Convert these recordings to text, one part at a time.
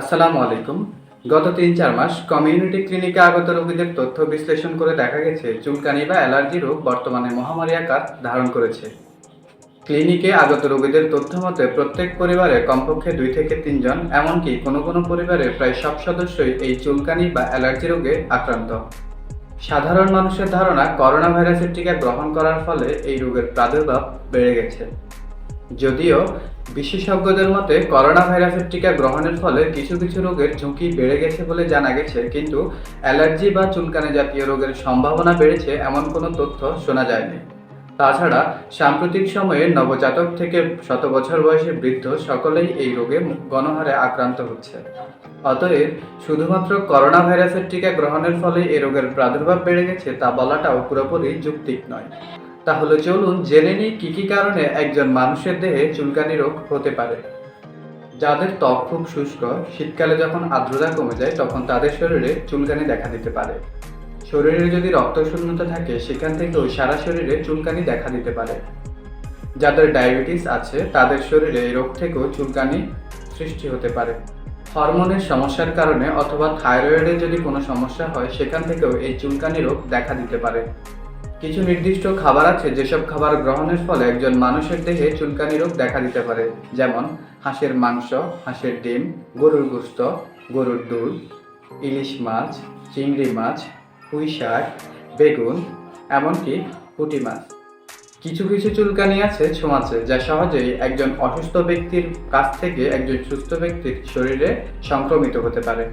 আসসালামু আলাইকুম। গত তিন চার মাস কমিউনিটি ক্লিনিকে আগত রোগীদের তথ্য বিশ্লেষণ করে দেখা গেছে, চুলকানি বা অ্যালার্জি রোগ বর্তমানে মহামারী আকার ধারণ করেছে। ক্লিনিকে আগত রোগীদের তথ্য মতে, প্রত্যেক পরিবারে কমপক্ষে দুই থেকে তিনজন এমনকি কোনো কোনো পরিবারে প্রায় সব সদস্যই এই চুলকানি বা অ্যালার্জি রোগে আক্রান্ত। সাধারণ মানুষের ধারণা করোনা ভাইরাসের টিকা গ্রহণ করার ফলে এই রোগের প্রাদুর্ভাব বেড়ে গেছে। যদিও বিশেষজ্ঞদের মতে করোনা ভাইরাসের টিকা গ্রহণের ফলে কিছু কিছু রোগের ঝুঁকি বেড়ে গেছে বলে জানা গেছে, কিন্তু অ্যালার্জি বা চুলকানি জাতীয় রোগের সম্ভাবনা বেড়েছে এমন কোনো তথ্য শোনা যায়নি। তাছাড়া সাম্প্রতিক সময়ে নবজাতক থেকে শত বছর বয়সে বৃদ্ধ সকলেই এই রোগে গণহারে আক্রান্ত হচ্ছে। অতএব শুধুমাত্র করোনা ভাইরাসের টিকা গ্রহণের ফলে এই রোগের প্রাদুর্ভাব বেড়ে গেছে তা বলাটাও পুরোপুরি যৌক্তিক নয়। তাহলে চলুন জেনে নিই কি কি কারণে একজন মানুষের দেহে চুলকানি রোগ হতে পারে। যাদের ত্বক খুব শুষ্ক, শীতকালে যখন আর্দ্রতা কমে যায়, তখন তাদের শরীরে চুলকানি দেখা দিতে পারে। শরীরে যদি রক্ত শূন্যতা থাকে, সেখান থেকেও সারা শরীরে চুলকানি দেখা দিতে পারে। যাদের ডায়াবেটিস আছে, তাদের শরীরে এই রোগ থেকেও চুলকানি সৃষ্টি হতে পারে। হরমোনের সমস্যার কারণে অথবা থাইরয়েডের যদি কোনো সমস্যা হয়, সেখান থেকেও এই চুলকানি রোগ দেখা দিতে পারে। কিছু নির্দিষ্ট খাবার আছে, যেসব খাবার গ্রহণের ফলে একজন মানুষের দেহে চুলকানি রোগ দেখা দিতে পারে, যেমন হাঁসের মাংস, হাঁসের ডিম, গরুর গোস্ত, গরুর দুধ, ইলিশ মাছ, চিংড়ি মাছ, পুঁই শাক, বেগুন, এমনকি পুঁটি মাছ। কিছু কিছু চুলকানি আছে, ছোঁয়াচে, যা সহজেই একজন অসুস্থ ব্যক্তির কাছ থেকে একজন সুস্থ ব্যক্তির শরীরে সংক্রমিত হতে পারে।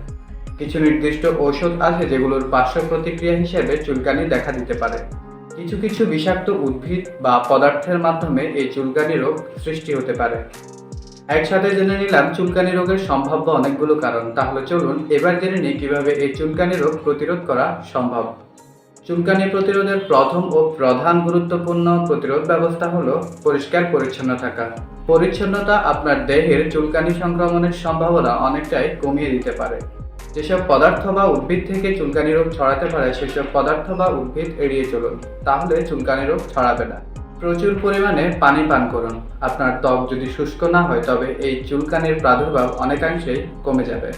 কিছু নির্দিষ্ট ঔষধ আছে, যেগুলোর পার্শ্ব প্রতিক্রিয়া হিসেবে চুলকানি দেখা দিতে পারে। কিছু কিছু বিষাক্ত উদ্ভিদ বা পদার্থের মাধ্যমে এই চুলকানি রোগ সৃষ্টি হতে পারে। একসাথে জেনে নিলাম চুলকানি রোগের সম্ভাব্য অনেকগুলো কারণ। তাহলে চলুন এবার জেনে নিই কীভাবে এই চুলকানি রোগ প্রতিরোধ করা সম্ভব। চুলকানি প্রতিরোধের প্রথম ও প্রধান গুরুত্বপূর্ণ প্রতিরোধ ব্যবস্থা হলো পরিষ্কার পরিচ্ছন্ন থাকা। পরিচ্ছন্নতা আপনার দেহের চুলকানি সংক্রমণের সম্ভাবনা অনেকটাই কমিয়ে দিতে পারে। যেসব পদার্থ বা উদ্ভিদ থেকে চুলকানি রোগ ছড়াতে পারে, সেসব পদার্থ বা উদ্ভিদ এড়িয়ে চলুন। তাহলে চুলকানি রোগ ছড়াবে না। প্রচুর পরিমাণে পানি পান করুন। আপনার ত্বক যদি শুষ্ক না হয়, তবে এই চুলকানির প্রাদুর্ভাব অনেকাংশেই কমে যাবে।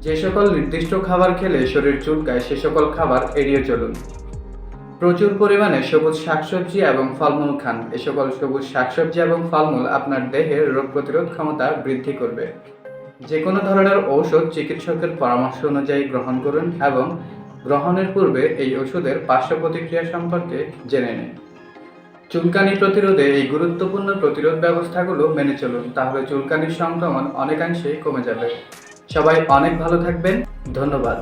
যে সকল নির্দিষ্ট খাবার খেলে শরীর চুলকায়, সে সকল খাবার এড়িয়ে চলুন। প্রচুর পরিমাণে সবুজ শাকসবজি এবং ফলমূল খান। এ সকল সবুজ শাকসবজি এবং ফলমূল আপনার দেহের রোগ প্রতিরোধ ক্ষমতা বৃদ্ধি করবে। যে কোনো ধরনের ঔষধ চিকিৎসকের পরামর্শ অনুযায়ী গ্রহণ করুন এবং গ্রহণের পূর্বে এই ওষুধের পার্শ্ব প্রতিক্রিয়া সম্পর্কে জেনে নিন। চুলকানি প্রতিরোধে এই গুরুত্বপূর্ণ প্রতিরোধ ব্যবস্থাগুলো মেনে চলুন, তাহলে চুলকানির সংক্রমণ অনেকাংশেই কমে যাবে। সবাই অনেক ভালো থাকবেন। ধন্যবাদ।